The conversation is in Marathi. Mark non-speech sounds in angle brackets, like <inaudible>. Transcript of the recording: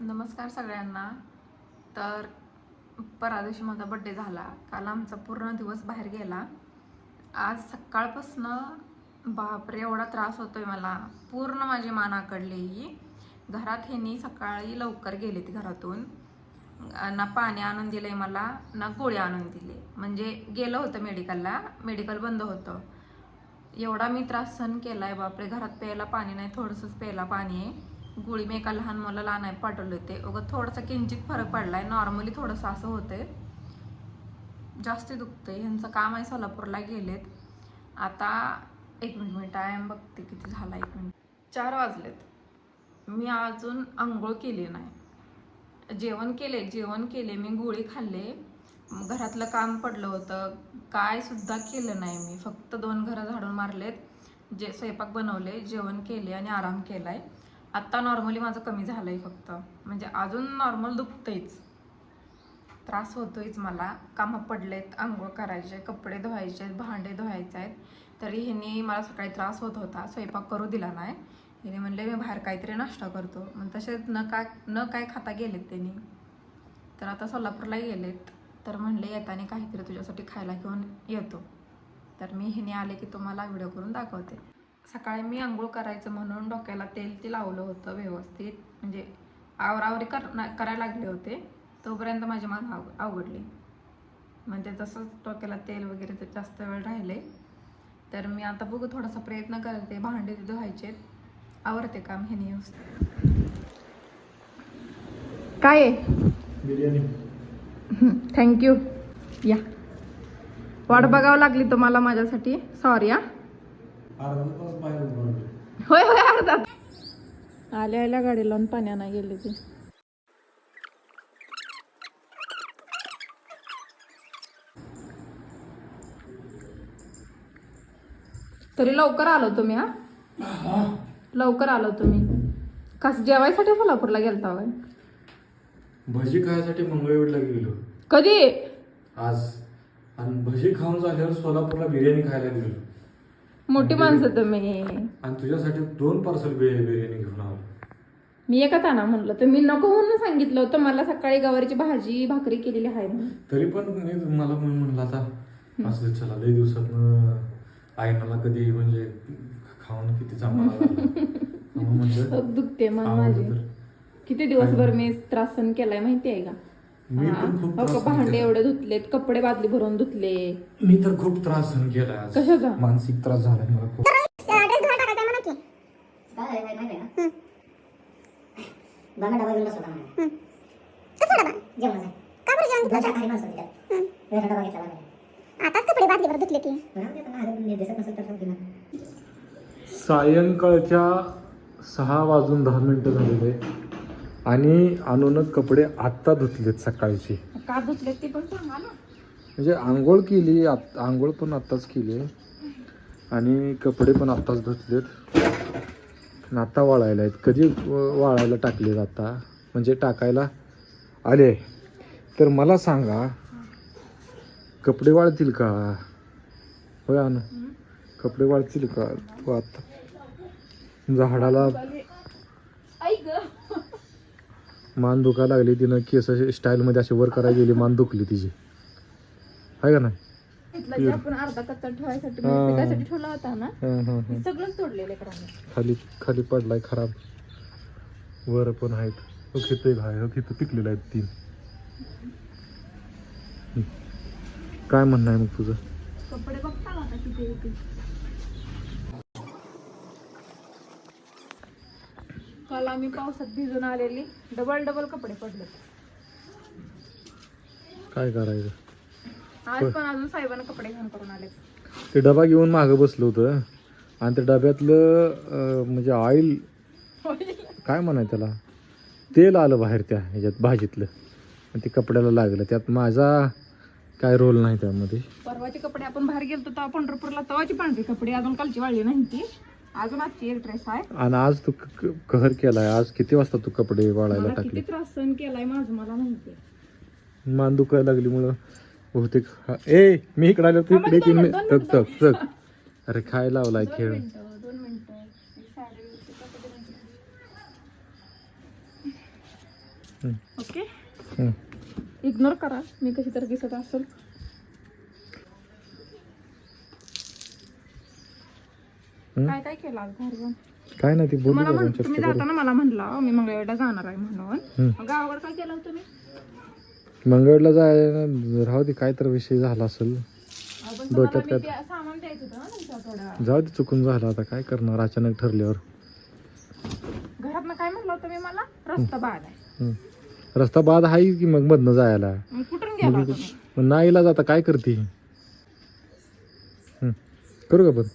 नमस्कार सगळ्यांना. तर परा दिवशी माझा बड्डे झाला. काल आमचा पूर्ण दिवस बाहेर गेला. आज सकाळपासनं बापरे एवढा त्रास होतोय मला. पूर्ण माझी मान आकडली घरात हेनी सकाळी लवकर गेलेत घरातून. ना पाणी आणून दिलंय मला ना गोळी आणून दिली. म्हणजे गेलं होतं मेडिकलला मेडिकल बंद होतं. एवढा मी त्रास सहन केला आहे बापरे घरात प्यायला पाणी नाही थोडंसंच प्यायला पाणी आहे. गोळी मी एका लहान मुलाला आणायला पाठवले होते. अगं थोडासा किंचित फरक पडला आहे नॉर्मली थोडंसं असं होतंय. जास्त आहे ह्यांचं काम आहे सोलापूरला गेलेत. आता एक मिनिट मी टाइम बघते किती झाला एक मिनिट. चार वाजलेत. मी अजून आंघोळ केली नाही. जेवण केले जेवण केले. मी गोळी खाल्ले. घरातलं काम पडलं होतं. काय सुद्धा केलं नाही मी. फक्त दोन घरं झाडून मारलेत. जे स्वयंपाक बनवले जेवण केले आणि आराम केला आहे आत्ता नॉर्मली माझं कमी झालं आहे फक्त. म्हणजे अजून नॉर्मल दुखतंयच. त्रास होतोयच मला. कामं पडलेत आंघोळ करायचे कपडे धुवायचे आहेत भांडे धुवायचे आहेत तरी ह्यांनी मला सकाळी त्रास होत होता. स्वयंपाक करू दिला नाही. हिने म्हणले मी बाहेर काहीतरी नाश्ता करतो. मग तसेच न काय न काय खाता गेलेत त्यांनी. तर आता सोलापूरला गेलेत. तर म्हणले येताना काहीतरी तुझ्यासाठी खायला घेऊन येतो. तर मी हिने आले की तुम्हाला व्हिडिओ करून दाखवते. सकाळी मी आंघोळ करायचं म्हणून डोक्याला तेल ते लावलं होतं व्यवस्थित. म्हणजे आवरावरी कर करायला लागले होते. तोपर्यंत माझी मान अव अवघडली म्हणजे तसंच डोक्याला तेल वगैरे ते जास्त वेळ राहिले. तर मी आता बघू थोडासा प्रयत्न करते. भांडे ते धुवायचे. आवडते काम हे न्यूज काय थँक्यू या. वाट बघावं लागली तुम्हाला माझ्यासाठी. सॉरी हा अर्धा तास बाहेर उभं राहिलो. होय होय अर्धा आल्या आल्या गाडी लावून पाण्यानं गेली ती. तरी लवकर आलो तुम्ही हा? लवकर आलो तुम्ही. कस जेवायसाठी सोलापूरला गेलता होय? भजी खायसाठी मंगळवेढला गेलो. कधी? आज. आणि भजी खाऊन झाल्यावर सोलापूरला बिर्याणी खायला गेलो. मोठी माणसं तुम्ही. आणि तुझ्यासाठी दोन पार्सल बिर्याणी घेऊन आलो. मी एकच आणा म्हणलं तर मी नको म्हणून सांगितलं होतं मला सकाळी गवारीची भाजी भाकरी केलेली आहे म्हणून. तरी पण मी मला पण म्हणलं आता असं चला लई दिवसात आईनाला कधी म्हणजे खाऊन किती चांगला <laughs> म्हणजे दुखते आवडलं माझी. तर. किती दिवसभर मी त्रास सहन केलाय माहिती आहे का? मी. पण खूप हो त्रास का, सहन भांडे केला. एवढे धुतलेत कपडे बादली भरून धुतले. मी तर खूप त्रास सहन आज. कशाचा? मानसिक त्रास झालाय मला खूप. काय आहे माहिती आहे का? बाबा डबा घेऊन बसला म्हणा. जेवणाचा का बरं जेवण दोन शाकाहारी माणसं होती त्यात. वेगळा डबा घेतला बाबा आताच कपडे बादली बरं धुतले की म्हणा ते पण आहे, दिसत नसेल तर सांगते ना सायंकाळच्या सहा वाजून दहा मिनिटं झालेले. आणि आणून कपडे आत्ता धुतलेत सकाळची. का धुतलेत ते पण सांगा ना म्हणजे आंघोळ केली आत आंघोळ पण आत्ताच केली. आणि कपडे पण आत्ताच धुतलेत. आणि आता वाळायला आहेत. कधी व- वाळायला टाकलेत आता? म्हणजे टाकायला आले. तर मला सांगा कपडे वाळतील का? होय अनु. कपडे वाळतील का? तू आता झाडाला मान दुखायला लागली तिनं केस स्टाईलमध्ये अशी वर करायला गेली मान दुखली तिची. आहे का नाही? इथला जे आपण अर्धा कच्चा ठेवायसाठी हा. म्हणजे पिकासाठी ठेवला होता ना हं, हं, हं. ते सगळंच तोडलेलं करांनी खाली खाली पडलाय खराब. वर पण आहेत. हो खेत आहे हो खेत पिकलेलं आहेत तीन. हं. काय म्हणणं आहे मग तुझं? कपडे बघता आता किती काल आम्ही पावसात भिजून आलेली. डबल डबल कपडे पडले. काय करायचं? आज पण अजून साहेबांना कपडे घेऊन करून आले ते डबा घेऊन मागं बसलं होतं आणि त्या डब्यातलं अं, म्हणजे ऑइल काय म्हणाय त्याला? तेल आलं बाहेर त्या ह्याच्यात भाजीतलं. आणि ते कपड्याला लागलं. त्यात माझा काय रोल नाही त्यामध्ये. परवाचे कपडे आपण बाहेर गेलतो तेव्हा पंढरपूरला तवाची पांढरी कपडे अजून कालची वाळली नाही ती. अजून आजची एक ड्रेस आहे. आणि आज तू क- क- कहर केलाय. आज किती वाजता तू कपडे वाळायला मला टाकले? किती त्रास सहन केलाय माझं मला माहिती मान दुखायला लागली मुळे. बहुतेक हा- ए मी इकडे आलो तू इकडे तीन दोन तक तक तक अरे खाय लावलाय खेळ? दोन मिनिटं. मी. ओके. इग्नोर करा. मी कशी तर दिसत असेल. काय काय केलं आज काय नाही ती बोलली म्हण- बाबांच्या तुम्ही जाताना मला म्हणला मी मंगळवेढा जाणार आहे म्हणून. हं. मग गावाकडे काय केलं तुम्ही? मंगळला जायला राहू दे काय तर विषय झाला असेल. अहो, पण तुम्हाला डोक्यात मी काय- ते सामान द्यायचं होतं ना तुमच्या थोडं. जाऊ दे चुकून झालं आता काय करणार अचानक ठरल्यावर. घरात काय म्हटलं होतं मी मला? रस्ता बाद आहे. हं. रस्ता बाद आहे की मग मधनं जायला? मग कुठून गेला तुम्ही मग नाईला जाता काय करते? हं. करू का पण?